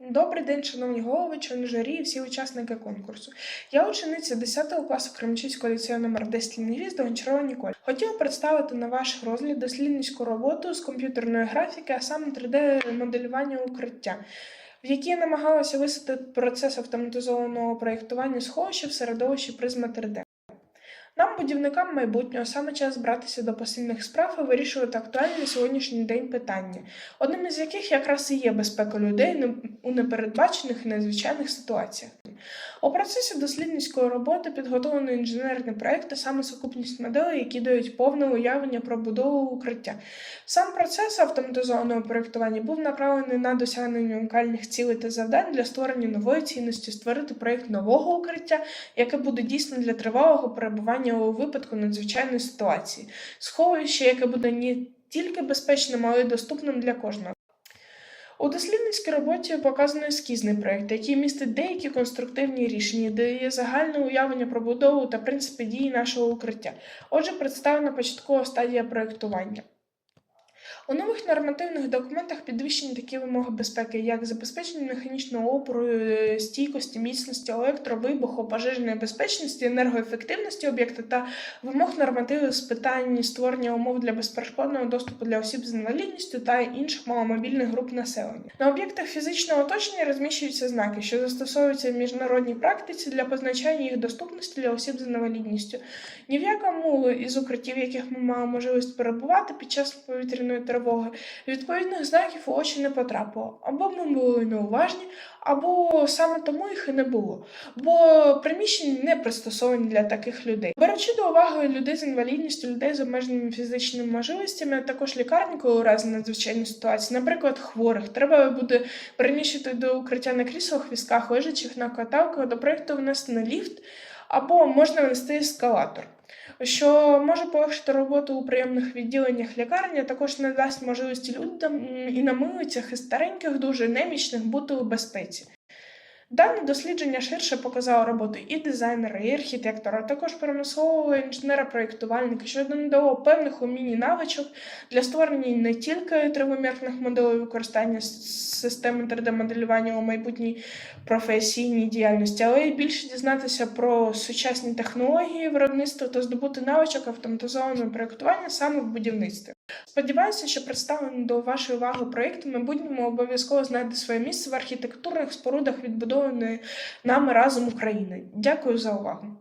Добрий день, шановні голови, чоловіжарі і всі учасники конкурсу. Я учениця 10 класу Кременчуцького ліцею номер 10 лінгвіст Гончарова Ніколь. Хотіла представити на ваш розгляд дослідницьку роботу з комп'ютерної графіки, а саме 3D-моделювання укриття, в якій я намагалася висвітлити процес автоматизованого проєктування сховища в середовищі призма 3D. Нам, будівникам майбутнього, саме час братися до посильних справ і вирішувати актуальні сьогоднішній день питання, одним із яких якраз і є безпека людей у непередбачених і надзвичайних ситуаціях. У процесі дослідницької роботи підготовлено інженерний проєкт та саме сукупність моделей, які дають повне уявлення про будову укриття. Сам процес автоматизованого проєктування був направлений на досягнення унікальних цілей та завдань для створення нової цінності, створити проєкт нового укриття, яке буде дійсно для тривалого перебування у випадку надзвичайної ситуації, сховище, яке буде не тільки безпечним, але й доступним для кожного. У дослідницькій роботі показано ескізний проєкт, який містить деякі конструктивні рішення, дає загальне уявлення про будову та принципи дії нашого укриття. Отже, представлена початкова стадія проєктування. У нових нормативних документах підвищені такі вимоги безпеки, як забезпечення механічного опору, е, стійкості, міцності, електровибуху, пожежної безпечності, енергоефективності об'єкта та вимог нормативів з питань створення умов для безперешкодного доступу для осіб з інвалідністю та інших маломобільних груп населення. На об'єктах фізичного оточення розміщуються знаки, що застосовуються в міжнародній практиці для позначання їх доступності для осіб з інвалідністю. Ні в якому із укриттів, яких ми мали можливість перебувати під час повітряної тривоги, відповідних знаків у очі не потрапило. Або ми були неуважні, або саме тому їх і не було. Бо приміщення не пристосовані для таких людей. Беручи до уваги людей з інвалідністю, людей з обмеженими фізичними можливостями, а також лікарні, коли у разі надзвичайної ситуації, наприклад, хворих, треба буде переміщити до укриття на кріслах, візках, лежачих на каталках, до проєкту внести на ліфт, або можна внести ескалатор що може полегшити роботу у прийомних відділеннях лікарні, також надасть можливості людям і на милицях, і стареньких, дуже немічних бути у безпеці. Дане дослідження ширше показало роботу і дизайнера, і архітектора, а також промислового інженера-проєктувальника, що надало певних умінь і навичок для створення не тільки тривимірних моделей використання системи 3D-моделювання у майбутній професійній діяльності, але й більше дізнатися про сучасні технології виробництва та здобути навичок автоматизованого проєктування саме в будівництві. Сподіваюся, що представлений до вашої уваги проєкт в майбутньому обов'язково знайде своє місце в архітектурних спорудах відбудованої нами разом України. Дякую за увагу.